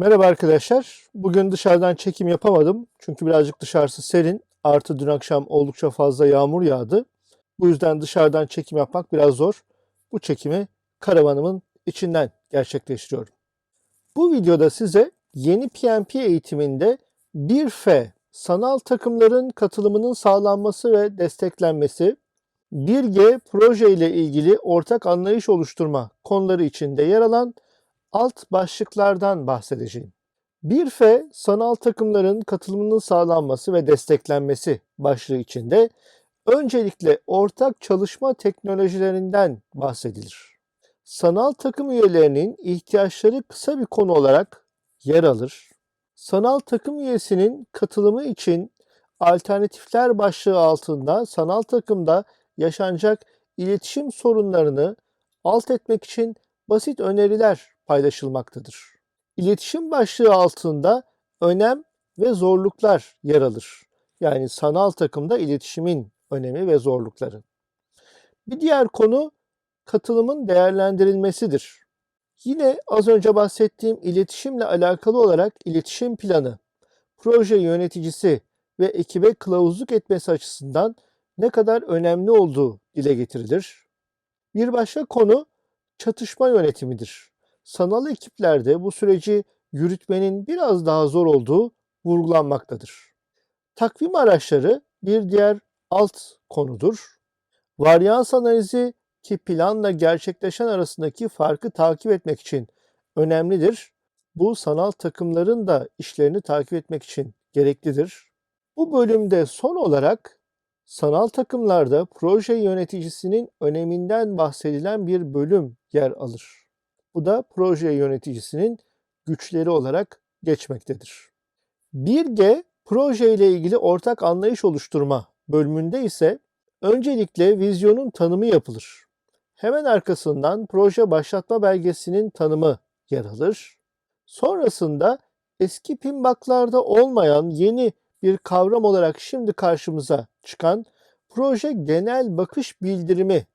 Merhaba arkadaşlar. Bugün dışarıdan çekim yapamadım. Çünkü birazcık dışarısı serin. Artı dün akşam oldukça fazla yağmur yağdı. Bu yüzden dışarıdan çekim yapmak biraz zor. Bu çekimi karavanımın içinden gerçekleştiriyorum. Bu videoda size yeni PMP eğitiminde 1F sanal takımların katılımının sağlanması ve desteklenmesi, 1G proje ile ilgili ortak anlayış oluşturma konuları içinde yer alan alt başlıklardan bahsedeceğim. 1F sanal takımların katılımının sağlanması ve desteklenmesi başlığı içinde öncelikle ortak çalışma teknolojilerinden bahsedilir. Sanal takım üyelerinin ihtiyaçları kısa bir konu olarak yer alır. Sanal takım üyesinin katılımı için alternatifler başlığı altında sanal takımda yaşanacak iletişim sorunlarını alt etmek için basit öneriler paylaşılmaktadır. İletişim başlığı altında önem ve zorluklar yer alır. Yani sanal takımda iletişimin önemi ve zorlukları. Bir diğer konu katılımın değerlendirilmesidir. Yine az önce bahsettiğim iletişimle alakalı olarak iletişim planı, proje yöneticisi ve ekibe kılavuzluk etmesi açısından ne kadar önemli olduğu dile getirilir. Bir başka konu çatışma yönetimidir. Sanal ekiplerde bu süreci yürütmenin biraz daha zor olduğu vurgulanmaktadır. Takvim araçları bir diğer alt konudur. Varyans analizi ki planla gerçekleşen arasındaki farkı takip etmek için önemlidir. Bu sanal takımların da işlerini takip etmek için gereklidir. Bu bölümde son olarak sanal takımlarda proje yöneticisinin öneminden bahsedilen bir bölüm yer alır. Bu da proje yöneticisinin güçleri olarak geçmektedir. 1G proje ile ilgili ortak anlayış oluşturma bölümünde ise öncelikle vizyonun tanımı yapılır. Hemen arkasından proje başlatma belgesinin tanımı yer alır. Sonrasında eski PMBOK'larda olmayan yeni bir kavram olarak şimdi karşımıza çıkan proje genel bakış bildirimi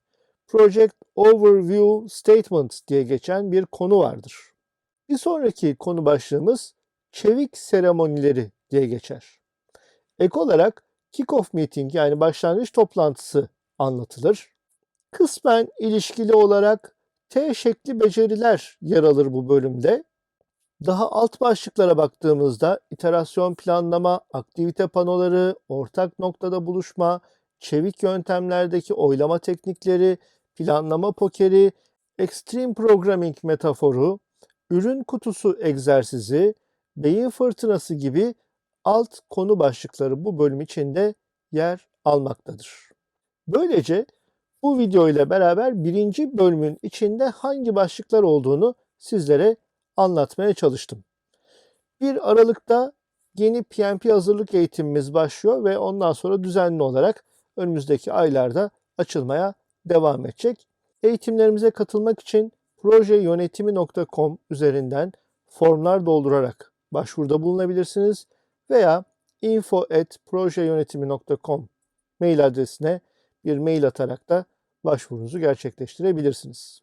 Project Overview Statement diye geçen bir konu vardır. Bir sonraki konu başlığımız çevik seremonileri diye geçer. Ek olarak kick-off meeting yani başlangıç toplantısı anlatılır. Kısmen ilişkili olarak T şekli beceriler yer alır bu bölümde. Daha alt başlıklara baktığımızda iterasyon planlama, aktivite panoları, ortak noktada buluşma, çevik yöntemlerdeki oylama teknikleri, planlama pokeri, extreme programming metaforu, ürün kutusu egzersizi, beyin fırtınası gibi alt konu başlıkları bu bölüm içinde yer almaktadır. Böylece bu video ile beraber birinci bölümün içinde hangi başlıklar olduğunu sizlere anlatmaya çalıştım. 1 Aralık'ta yeni PMP hazırlık eğitimimiz başlıyor ve ondan sonra düzenli olarak önümüzdeki aylarda açılmaya devam edecek. Eğitimlerimize katılmak için projeyönetimi.com üzerinden formlar doldurarak başvuruda bulunabilirsiniz veya info@projeyönetimi.com mail adresine bir mail atarak da başvurunuzu gerçekleştirebilirsiniz.